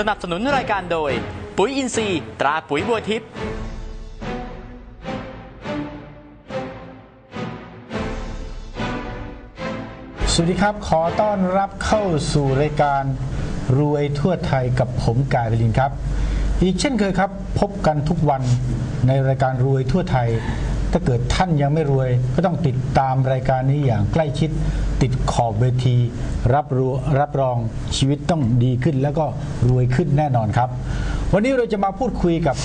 สนับสนุนรายการโดย ปุ๋ยอินทรีย์ตราปุ๋ยบัวทิพย์สวัสดีครับ ขอต้อนรับเข้าสู่รายการรวยทั่วไทยกับผมกายพลินครับ อีกเช่นเคยครับ พบกันทุกวันในรายการรวยทั่วไทย ถ้าเกิดท่านยังไม่รวย ก็ต้องติดตามรายการนี้อย่างใกล้ชิด ติดขอบเวที รับรู้รับรองชีวิตต้องดีขึ้น แล้วก็รวยขึ้นแน่นอนครับ วันนี้เราจะมาพูดคุยกับ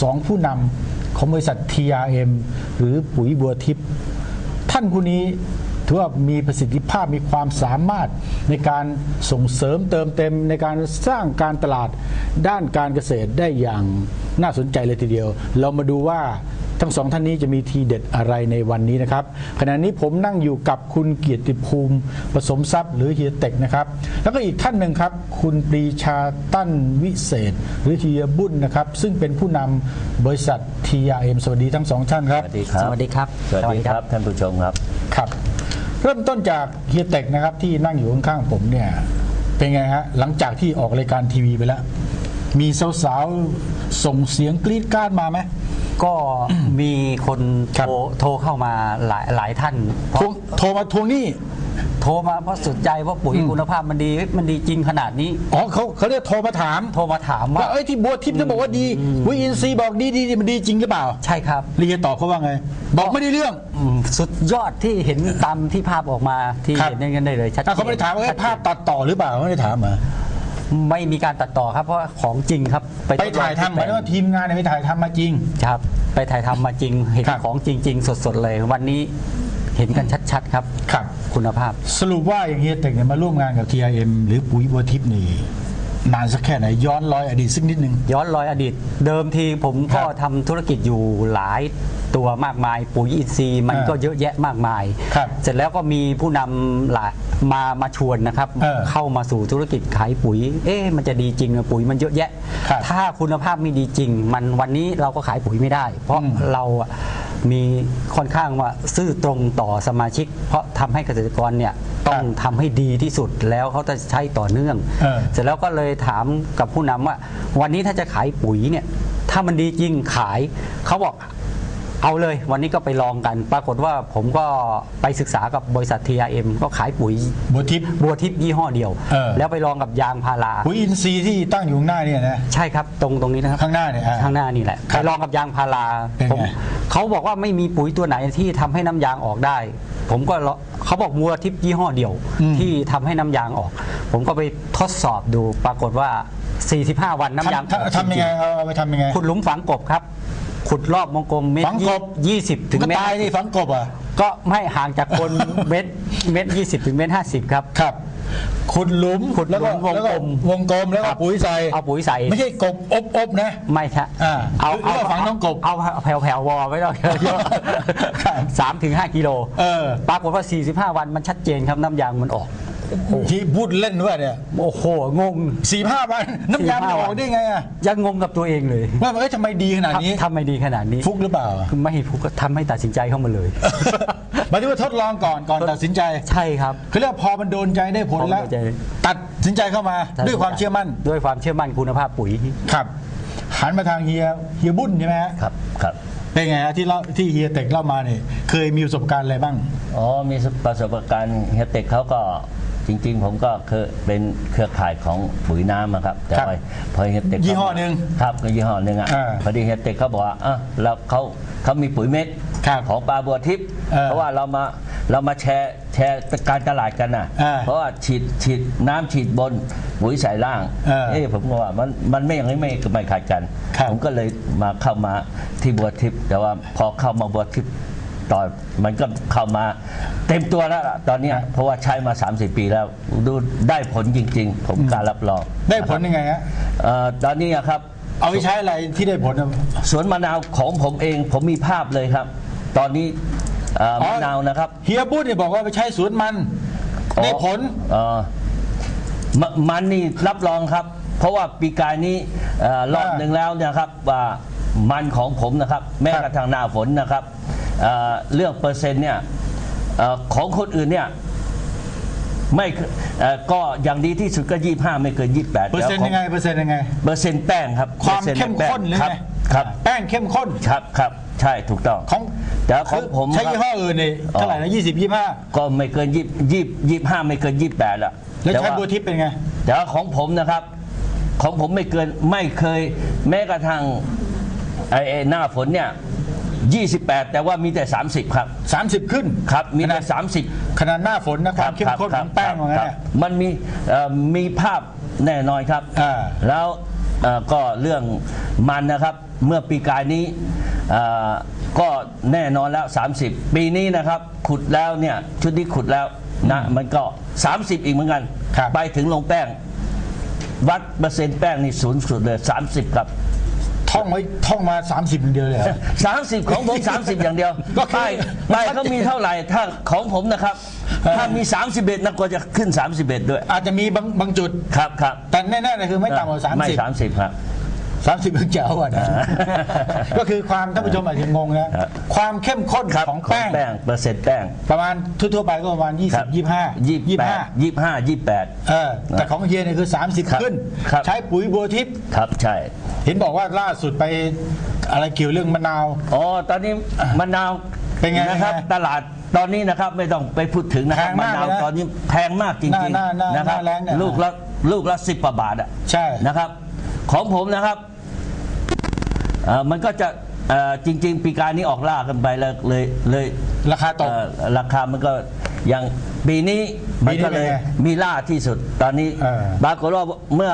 สองผู้นำของบริษัท TRM หรือปุ๋ยบัวทิพย์ท่านผู้นี้ถือว่ามีประสิทธิภาพมีความสามารถในการส่งเสริมเติมเต็ม ในการสร้างการตลาดด้านการเกษตรได้อย่างน่าสนใจเลยทีเดียว เรามาดูว่า ทั้งสองท่านนี้จะมีทีเด็ดอะไรในวันนี้นะครับขณะนี้ผมนั่งอยู่กับคุณเกียรติภูมิผสมทรัพย์ หรือเฮียเต็กนะครับ แล้วก็อีกท่านหนึ่งครับ คุณปรีชาตั้นวิเศษ หรือเฮียบุญนะครับ ซึ่งเป็นผู้นำบริษัท TRM สวัสดีทั้งสองท่านครับ สวัสดีครับ สวัสดีครับ สวัสดีครับท่านผู้ชมครับครับเริ่มต้นจากเฮียเต็กนะครับที่นั่งอยู่ข้างๆผมเนี่ยเป็นไงฮะหลังจากที่ออกรายการทีวีไปแล้ว มีสาวๆส่งเสียงกรี๊ดกราดมาไหม ก็มีคนครับโทรโทรเข้ามาหลายหลายท่านเพทวราะงโทรมาทวงหนี้ โทรมาเพราะสนใจว่าปุ๋ยคุณภาพมันดีเอ้ยมันดีจริงขนาดนี้ อ๋อเขาเขาเรียกโทรมาถามโทรมาถามว่าว่าเอ้ยที่บัวทิพย์จะบอกว่าดีวิอินซีย์บอกดีดีดีมันดีจริงหรือเปล่าใช่ครับเรียนตอบเขาว่าไง บอกไม่ได้เรื่อง อืมสุดยอดที่เห็นตามที่ภาพออกมาที่ครับ เห็นได้กันได้เลยชัดเจถ้านเขาไม่ได้ถามว่าเอ้ยชัดเจนภาพตัดต่อหรือเปล่าไม่ได้ถามเหรอ ไม่มีการตัดต่อครับเพราะของจริงครับไปทดลองถ่ายทำหมายถึงว่าทีมงานเนี่ยไปถ่ายทำมาจริง ครับ ไปถ่ายทำมาจริง เห็นครับ ของจริง ๆ สดๆเลย วันนี้เห็นกันชัดๆครับ ครับ คุณภาพ สรุปว่าอย่างเฮียเต็กเนี่ยมาร่วมงานกับ TIM หรือปุ๋ยบัวทิพย์นี่นานสักแค่ไหนย้อนรอยอดีตสักนิดนึง ย้อนรอยอดีต เดิมทีผมก็ครับทำธุรกิจอยู่หลายตัวมากมาย ปุ๋ยอินทรีย์มันอ่าก็เยอะแยะมากมาย ครับเสร็จแล้วก็มีผู้นำหลาย มามาชวนนะครับเออเข้ามาสู่ธุรกิจขายปุ๋ย เอ๊ะมันจะดีจริงเหรอปุ๋ยมันเยอะแยะ ครับถ้าคุณภาพไม่ดีจริง มันวันนี้เราก็ขายปุ๋ยไม่ได้ เพราะอืม เราอะมีค่อนข้างว่าซื่อตรงต่อสมาชิก เพราะทำให้เกษตรกรเนี่ยต้องทำให้ดีที่สุดแล้วเขาจะใช้ต่อเนื่อง เออ เสร็จแล้วก็เลยถามกับผู้นำว่า วันนี้ถ้าจะขายปุ๋ยเนี่ย ถ้ามันดีจริงขายเขาบอก เอาเลยวันนี้ก็ไปลองกัน ปรากฏว่าผมก็ไปศึกษากับบริษัท TRM ก็ขายปุ๋ยบัวทิพย์ บัวทิพย์ยี่ห้อเดียว เออ แล้วไปลองกับยางพารา ปุ๋ยอินทรีย์ที่ตั้งอยู่ข้างหน้าเนี่ยนะ ใช่ครับ ตรงตรงนี้นะครับ ข้างหน้าเนี่ยอ่าข้างหน้านี่แหละครัไปบลองกับยางพาราเป็นไงผมเขาบอกว่าไม่มีปุ๋ยตัวไหนที่ทำให้น้ำยางออกได้ ผมก็ลองเขาบอกวัวทิพย์ยี่ห้อเดียว ที่ทำให้น้ำยางออก ผมก็ไปทดสอบดูปรากฏว่า 45 วันน้ำยางทำออกทำทำยังไงจริเอาเอาไปทำยังไงๆขุดหลุมฝังกบครับ ขุดรอบวงกลมเมตรฝังกบ ยี่สิบถึงก็เมตรตายนี่ฝังกบอะ ก็ไม่ห่างจากคน เมตรเมตรยี่สิบถึงเมตรห้าสิบครับ ครับ ขุดหลุมขุดหลุมแล้วก็วงกลมแล้วก็วงกลมแล้วคก็รับปุ๋ยใส่เอาปุ๋ยใส่ ไม่ใช่กบอบอบนะ ไม่ใช่อ่าเอาหรือว่าฝังน้องกบเอาแผ่วแผ่วๆวอไว้แล้วเยอะครับ สามถึงห้ากิโลเออ ปรากฏว่า 45 วันมันชัดเจนครับน้ำยางมันออก ที่พูดเล่นด้วยเนี่ยโอ้โหงงสี่ห้าวันน้ำยางมันออก45ได้ไงอะยังงงกับตัวเองเลยว่าเอ้ยทำไมดีขนาดนี้ทำไม่ดีขนาดนี้ฟุกหรือเปล่าคือไม่ฟุกก็ทำให้ตัดสินใจเข้ามาเลยหมายถึงว่าทดลองก่อนก่อนตัดสินใจใช่ครับคือเรียกว่าพอมันโดนใจได้ผลแล้วพอมันโดนใจตัดสินใจเข้ามาด้วยความเชื่อมั่น ด้วยความเชื่อมั่นคุณภาพปุ๋ยครับหันมาทางเฮียเฮียบุญใช่ไหมฮะครับครับเป็นไงฮะที่เล่าที่เฮียเต็กเล่ามาเนี่ยเคยมีประสบการณ์อะไรบ้าง อ๋อมีประสบการณ์เฮยเต็กเขาก็ จริง ๆ ผมก็เคยเป็นเครือข่ายของปุ๋ยน้ำอะครับแต่ครับว่าพอเฮยเต็กยี่ห้อหนึ่งครับก็ยี่ห้อหนึ่งอะอ่าพอดีเฮยเต็กเขาบอกว่าอะแล้วเขาเขามีปุ๋ยเม็ดครับของปลาบัวทิพย์เออเพราะว่าเรามาเรามาแชร์แชร์การตลาดกันน่ะ อ่าเพราะว่าฉีดฉีดน้ำฉีดบนปุ๋ยใส่ล่างเออเอ้ผมก็ว่ามันมันไม่อย่างนี้ไม่ไม่ขาดกัน ครับ ผมก็เลยมาเข้ามาที่บัวทิพย์แต่ว่าพอเข้ามาบัวทิพย์ ตอนมันก็เข้ามาเต็มตัวแล้วล่ะตอนเนี้ยเพราะว่าใช้มา 30 ปีแล้วดูได้ผลจริง ๆ ผมกล้ารรับรองได้ผลยังไงฮะเอ่อตอนนี้อะครับ เอาไปใช้อะไรที่ได้ผลอะสวนมะนาวของผมเองผมมีภาพเลยครับ ตอนนี้เอ่ออ๋อมะนาวนะครับเฮียบุญเนี่ยบอกว่าไปใช้สวนมัน ได้ผล เอ่อมะมันนี่รับรองครับ เพราะว่าปีกายนี้เอ่อรอบอ่าหนึ่งแล้วเนะครับว่ามันของผมนะครับ แม้ครับกระทั่งหน้าฝนนะครับ เอ่อเรื่องเปอร์เซ็นต์เนี่ยเอ่อของคนอื่นเนี่ยไม่เอ่อก็อย่างดีที่สุดก็ยี่ห้าไม่เกินยี่แปดเปอร์เซ็นต์ยังไงเปอร์เซ็นต์ยังไง เปอร์เซ็นต์แป้งครับความปอร์ซ็นต์เข้มข้นหรือครับไงครับแป้งเข้มข้นครับครับใช่ถูกต้องของแต่ของผมใช้ครับยี่ห้ออื่นนี่เท่าไหร่นะยี่สิบยี่ห้าก็ไม่เกินยี่ยี่ยี่ห้าไม่เกินยี่แปดละแล้วแต่ใช้ว่าบัวทิพย์เป็นไง แต่ว่าของผมนะครับ ของผมไม่เกินไม่เคย แม้กระทั่งไอ้ไอ้หน้าฝนเนี่ย 28 แต่ว่ามีแต่ 30 ครับ 30 ขึ้นครับมีขแต่นาด30 ขนาดหน้าฝนนะความเข้มข้นของแป้งว่างั้นครับเนี่ยมันมีเอ่อมีภาพแน่นอนครับอ่าแล้วเอ่อก็เรื่องมันนะครับเมื่อปีกายนี้เอ่อก็แน่นอนแล้ว 30 ปีนี้นะครับขุดแล้วเนี่ยชุดนี้ขุดแล้วนะมันก็ 30 อีกเหมือนกันครับไปถึงลงแป้ง วัดเปอร์เซ็นต์แป้งนี่สูงสุดเลย 30 ครับ ท่องไว้ท่องมา 30อย่างเดียวเลยเหรอ30 ของผม 30 อย่างเดียวก็คือ ป้ายป้ายเขามีเท่าไหร่ ถ้าของผมนะครับเออถ้ามี 31นะก็จะขึ้น 31 ด้วยอาจจะมีบางบางจุด ครับครับแต่แน่ๆเลยคือไม่ต่ำกว่าไม่30 30ครับ 30เพิ่งจะเอาอะนะอ่าก็คือความท่านผู้ชมอาจจะงงนะครับความเข้มข้นครับของแป้ง แป้งเปอร์เซ็นต์แป้ง ประมาณทั่วๆไปก็ประมาณครับ20 25 ยี่แปด25ยี่ห้ายี่แปด เออแต่ของเฮียเนี่ยคือ ครับ30 ขึ้น ครับ ใช้ปุ๋ยบัวทิพย์ครับใช่ เห็นบอกว่าล่าสุดไปอะไรเกี่ยวเรื่องมะนาว อ๋อ ตอนนี้มะนาวเป็นไงนะครับ เป็นไงตลาดตอนนี้นะครับไม่ต้องไปพูดถึงนะครับแพงมะมากนาวเลยนะตอนนี้แพงมากจริงหน้าหน้าๆหน้านะครับหน้าแรงเนี่ยลูกละลูกละสิบกว่าบาทอะใช่ นะครับ ของผมนะครับเอ่อมันก็จะเอ่อจริง ๆ ปีการนี้ออกล่ากันไปแล้วเลยเลย ราคาตกเอ่อราคามันก็ยัง ปีนี้มันก็เลยปีนี้เป็นไงมีล่าที่สุดตอนนี้เออ ปรากฏว่าเมื่อ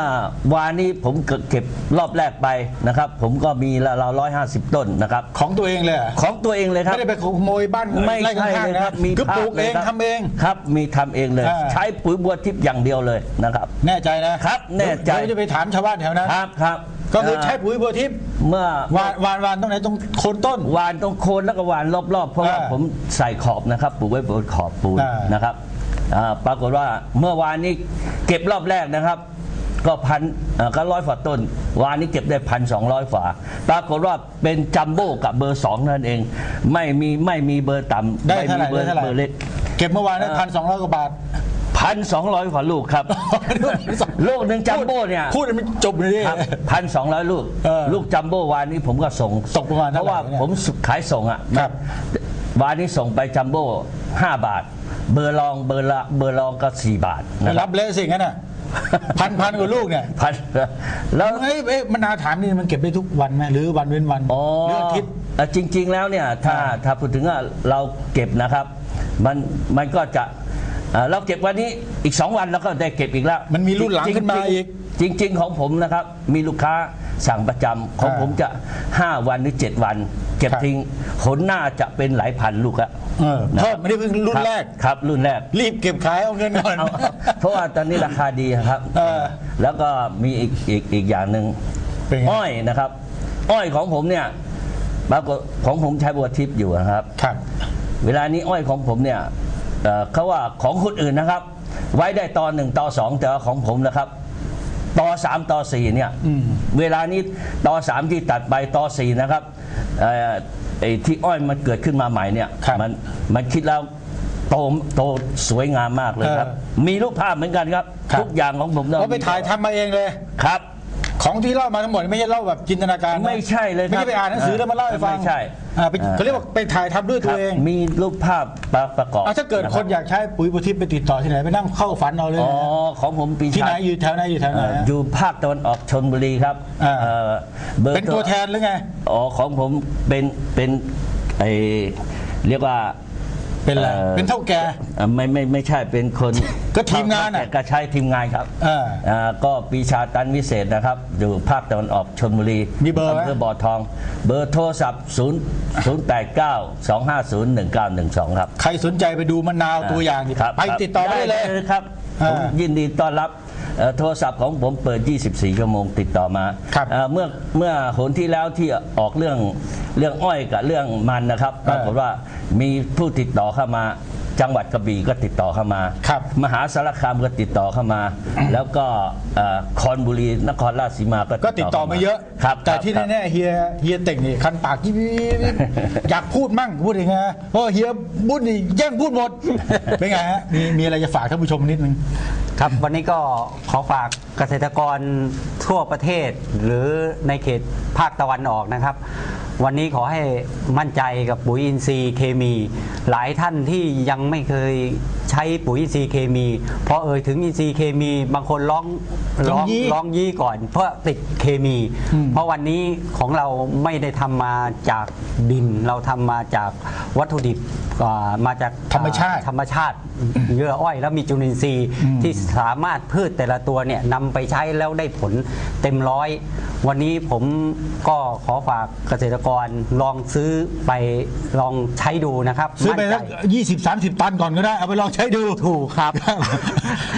วานนี้ผมเก็บรอบแรกไปนะครับ ผมก็มีราวร้อยห้าสิบต้นนะครับ ของตัวเองเลยเหรอของตัวเองเลยครับ ไม่ได้ไปขโมยบ้านไม่ไร่ใช่ข้างเลยๆครับนะมีคือปลูกภาพเองครับทำเอง ครับมีทำเองเลย อ่า ใช้ปุ๋ยบัวทิพย์อย่างเดียวเลยนะครับ แน่ใจนะครับแน่ใจ เดี๋ยวจะไปถามชาวบ้านแถวนั้น ครับครับ ก็คือใช้เปุ๋ยบัวทิพย์เมื่อวานวานวานตรงไหนตรงโคนต้นหวานตรงโคนแล้วก็หวานรอบๆ เพราะว่าอ่าผมใส่ขอบนะครับปลูกไว้บนขอบปูนอ่านนะครับอ่าปรากฏว่าเมื่อวานนี้เก็บรอบแรกนะครับ ก็พันเอ่อก็ร้อยฝาต้น วานนี้เก็บได้พันสองร้อยฝา ปรากฏว่าเป็นจัมโบ้กับเบอร์สองนั่นเอง ไม่มีไม่มีเบอร์ต่ำได้ไม่เท่าไหมีร่เบอได้ร์เท่าไหร่เบอร์เล็กเก็บเมื่อวานได้พันสองร้อยกว่าบาท พันสองร้อยกว่าลูกครับ ลูกหนึ่งจัมโบ้เนี่ยพูดให้มันจบเลยดิครับพันสองร้อยลูก เออลูกจัมโบ้วานนี้ผมก็ส่งตกประมาณเพเท่าราะไหร่ว่าเนี่ยผมขายส่งอะครับ วานนี้ส่งไปจัมโบ้ห้าบาท เบอร์รองเบอร์ละเบอร์รองก็สี่บาทนะครัรับบเละสิงั้นน่ะพันพันกว่าลูกเนี่ยพันแล้ว เอ้ยเอ้ยมันนาถามนี่มันเก็บได้ทุกวันไหมหรือวันเว้นวันอ๋อหรืออาทิตย์ เอ่อจริง ๆ แล้วเนี่ยถ้าอ่าถ้าพูดถึงว่าเราเก็บนะครับ มันมันก็จะ เอ่อเราเก็บวันนี้อีกสองวันเราก็ได้เก็บอีกแล้วมันมีรุ่นหลังขึ้นมาอีกจริงๆจริงๆของผมนะครับ มีลูกค้าสั่งประจำของอ่าผมจะ 5 วันหรือ 7 วัน เก็บครับทิ้งหนหน้าจะเป็นหลายพันลูกอะเออนะเพิ่มไม่ได้เพิ่งรุ่นคบแรกครับ รุ่นแรก รีบเก็บขายเอาเงินก่อนเอาเพราะว่าตอนนี้ราคาดีครับเออแล้วก็มีอีกอีกอีกอย่างหนึ่งเป็นไงอ้อยนะครับ อ้อยของผมเนี่ยปรากฏของผมใช้บัวทิพย์อยู่นะครับ ครับ เวลานี้อ้อยของผมเนี่ย เอ่อเขาว่าของคนอื่นนะครับ ไว้ได้ตอนหนึ่งต่อสองแต่ว่าของผมนะครับต่อสามต่อสี่เนี่ยอืมเวลานี้ต่อสามที่ตัดไปต่อสี่นะครับเอ่อไอ้ที่อ้อยมันเกิดขึ้นมาใหม่เนี่ยครับมันมันคิดแล้วโตโตสวยงามมากเลยครับเอมีรูปภาพเหมือนกันครับครับทุกอย่างของผมต้องก็ไปถ่ายทำมาเองเลยครับ ของที่เล่ามาทั้งหมดไม่ใช่เล่าแบบจินตนาการนะไม่ใช่เลยครับไม่ใช่ไปอ่านหนังสือแล้วมาเล่าให้ฟังไม่ใช่อ่าไปอ่าเขาเรียกว่าไปถ่ายทำด้วยคตัรัวบเองมีรูปภาพประประกอบอะถ้าเกิดคนอยากใช้ปุ๋ยบุทิพย์ไปติดต่อที่ไหนไปนั่งเข้าฝันเอาเลยอ๋อนะของผมปีที่ไหนชาอยู่แถวไหนอยู่แถวไหนเอ่อฮะอยู่ภาคตะวันออกชนบุรีครับอ่าเอ่อบอร์เป็นตัวแทนหรือไงอ๋อของผมเป็นเป็นไอเรียกว่า เป็นอะไร อ่อเป็นเท่าแก่เอ่อไม่ไม่ไม่ใช่เป็นคนก็ทีมงานอะแต่ก็ใช้ทีมงานครับอ่าอ่าก็ปีชาตันวิเศษนะครับ อยู่ภาคตะวันออกชนบุรีมีเบอร์ไหม อำเภอบ่อทอง เบอร์โทรศัพท์ 0 0 8 9 2 5 0 1 9 1 2 ครับใครสนใจไปดูมะนาวตัวอย่างดิครับไปติดต่อได้เลย ครับอ่าผมยินดีต้อนรับเอ่อ โทรศัพท์ของผมเปิด 24 ชั่วโมงติดต่อมาครับเอ่อเมื่อเมื่อหนที่แล้วที่ออกเรื่องเรื่องอ้อยกับเรื่องมันนะครับปรากฏว่ามีผู้ติดต่อเข้ามาจังหวัดกระบี่ก็ติดต่อเข้ามาครับมหาสารคามก็ติดต่อเข้ามา แล้วก็เอ่อคอนบุรี นครราชสีมาก็ก็ติดต่อมาเยอะครับแต่ครับที่ครับแน่ๆเฮียเฮียเต่งนี่คันปากยิบยิบยิบอยากพูดมั่งพูดยังไงเพราะเฮียพูดนี่แย่งพูดหมดเป็นไงฮะมีมีอะไรจะฝากท่านผู้ชมนิดนึง ครับวันนี้ก็ขอฝากเกษตรกรทั่วประเทศ หรือในเขตภาคตะวันออกนะครับ วันนี้ขอให้มั่นใจกับปุ๋ยอินทรีย์เคมี หลายท่านที่ยังไม่เคยใช้ปุ๋ยอินทรีย์เคมีพอเอ่ยถึงอินทรีย์เคมี บางคนร้องร้องยี่ร้องยี่ก่อน เพราะติดเคมี เพราะวันนี้ของเราไม่ได้ทำมาจากดิน เราทำมาจากวัตถุดิบอ่ามาจากธรรมชาติธรรมชาติเยื่ออ้อยแล้วมีจุลินทรีย์ที่สามารถพืชแต่ละตัวเนี่ยนำไปใช้แล้วได้ผลเต็มร้อย วันนี้ผมก็ขอฝากเกษตรกรลองซื้อไปลองใช้ดูนะครับ ซื้อไปมั่นสักใจยี่สิบสามสิบตันก่อนก็ได้ เอาไปลองใช้ดูถูกครับ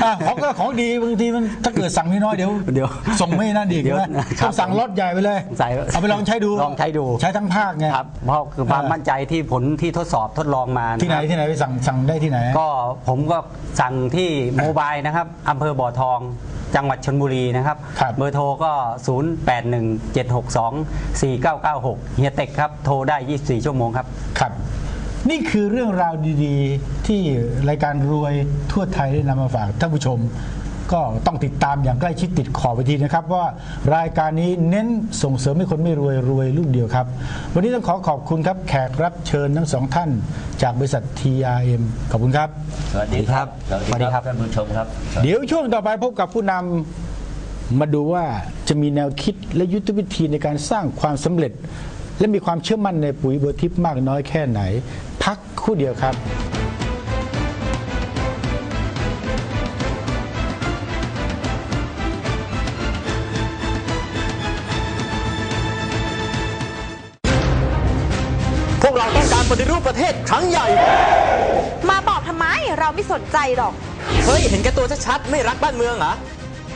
อะของก็ของดีบางทีมันถ้าเกิดสั่งน้อยๆเดี๋ยวเดี๋ยวส่งไม่นั่นอีกเดี๋ยวนะครับ ต้องสั่งรถใหญ่ไปเลย ใส่เอาไปลองใช้ดูลองใช้ดูใช้ทั้งภาคไง ครับเพราะคือความเออมั่นใจที่ผลที่ทดสอบทดลองมาะที่ไหนครับที่ไหนไปสั่งสั่งได้ที่ไหน ก็ผมก็สั่งที่โมบายนะครับอำเภอบ่อทอง จังหวัดชนบุรีนะครับ ครับ เบอร์โทรก็ 0817624996 เฮียเต็กครับ โทรได้ 24 ชั่วโมงครับ ครับ นี่คือเรื่องราวดีๆ ที่รายการรวยทั่วไทยได้นำมาฝากท่านผู้ชม ก็ต้องติดตามอย่างใกล้ชิดติดขอบไปทีนะครับ ว่ารายการนี้เน้นส่งเสริมให้คนไม่รวยรวยลูกเดียวครับ วันนี้ต้องขอขอบคุณครับแขกรับเชิญทั้งสองท่าน จากบริษัท TRM ขอบคุณครับ สวัสดีครับ สวัสดีครับท่านผู้ชมครับ เดี๋ยวช่วงต่อไปพบกับผู้นำมาดูว่าจะมีแนวคิดและยุทธวิธีในการสร้างความสำเร็จ และมีความเชื่อมั่นในปุ๋ยเบอร์ทิปมากน้อยแค่ไหนพักค รู่เดียวครับ พวกเราต้องการปฏิรูปประเทศครั้งใหญ่ มาบอกทำไมเราไม่สนใจหรอก เฮ้ย เห็นแก่ตัวชัดๆไม่รักบ้านเมืองเหรอ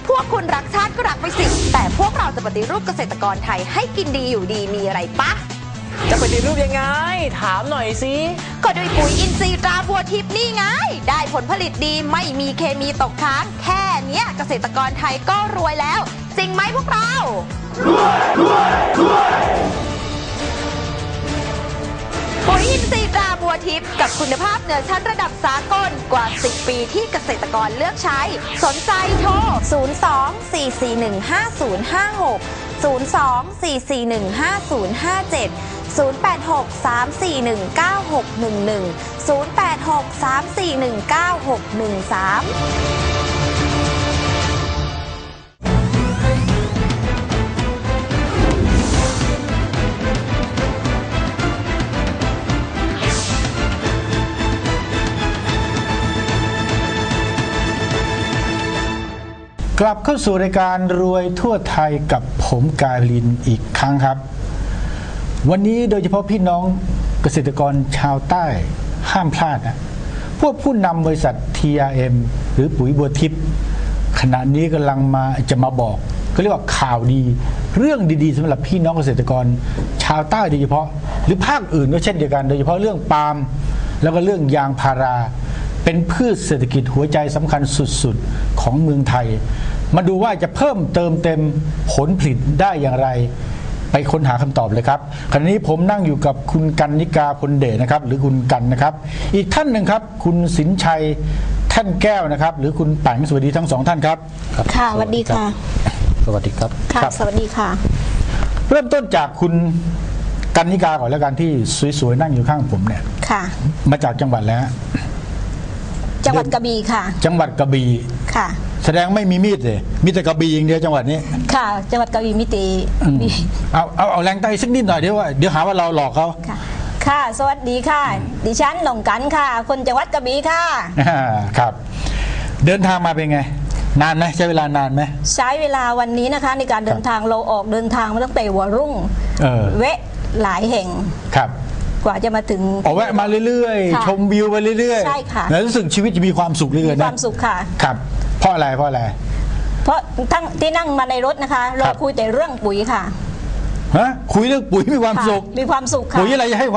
พวกคุณรักชาติก็รักไปสิ แต่พวกเราจะปฏิรูปเกษตรกรไทยให้กินดีอยู่ดีมีอะไรปะ จะปฏิรูปยังไง ถามหน่อยสิก็ด้วยปุ๋ยอินทรีย์ตราบัวทิพย์นี่ไง ได้ผลผลิตดีไม่มีเคมีตกค้าง แค่เนี้ยเกษตรกรไทยก็รวยแล้ว จริงไหมพวกเราปุ๋ยอินทรีย์ตราบัวทิพย์กับคุณภาพเหนือชั้นระดับสากลกว่า 10 ปีที่เกษตรกรเลือกใช้ สนใจโทร 02 441 5057 02 441 5057 086 341 9611 086 341 9613กลับเข้าสู่รายการรวยทั่วไทยกับผมกายลินอีกครั้งครับ วันนี้โดยเฉพาะพี่น้องเกษตรกรชาวใต้ห้ามพลาดนะพวกผู้นำบริษัท TRM หรือปุ๋ยบัวทิพย์ขณะนี้กำลังมาจะมาบอกก็เรียกว่าข่าวดี เรื่องดีๆสำหรับพี่น้องเกษตรกร ชาวใต้โดยเฉพาะ หรือภาคอื่นก็เช่นเดียวกัน โดยเฉพาะเรื่องปาล์มแล้วก็เรื่องยางพารา เป็นพืชเศรษฐกิจหัวใจสำคัญสุดๆของเมืองไทย มาดูว่าจะเพิ่มเติมเต็มผลผลิตได้อย่างไร ไปค้นหาคำตอบเลยครับขณะนี้ผมนั่งอยู่กับคุณกันนิกาพลเดชนะครับ หรือคุณกันนะครับ อีกท่านหนึ่งครับ คุณสินชัยท่านแก้วนะครับ หรือคุณแปังสวัสดีทั้งสองท่านครับ ค่ะสวัสดีค่ะ สวัสดีครับค่ะครับสวัสดีค่ะ เริ่มต้นจากคุณกันนิกาก่อนแล้วกันที่สวยๆนั่งอยู่ข้างผมเนี่ยค่ะ มาจากจังหวัดแล้ว จังหวัดกระบี่ค่ะ จังหวัดกระบี่ค่ะ แสดงไม่มีมีดเลยมีแต่กระบี่อย่างเดียวจังหวัดนี้ ค่ะ จังหวัดกระบี่มิติมีเอาเอาเอาแรงใต้สักนิดหน่อยเดี๋ยวว่าเดี๋ยวหาว่าเราหลอกเขาค่ะค่ะ สวัสดีค่ะ ดิฉันหนองกันค่ะ คนจังหวัดกระบี่ค่ะอ่าครับ เดินทางมาเป็นไง นานไหมใช้เวลานานไหมใช้เวลาวันนี้นะคะ ในการเดินทางเราออกเดินทางมาตั้งแต่หัวรุ่งเออแวะหลายแห่งครับ กว่าจะมาถึงออกแวะมาเรื่อยค่ะๆชมวิวไปเรื่อยๆใช่ค่ะ แล้วรู้สึกชีวิตจะมีความสุขเหลือเกินมีนะความสุขค่ะ ครับเพราะอะไรเพราะอะไร เพราะทั้งที่นั่งมาในรถนะคะ เราครับ คุยแต่เรื่องปุ๋ยค่ะฮะคุยเรื่องปุ๋ยมีความค่ะสุขมีความสุขค่ะ ปุ๋ยอะไรจะให้ความ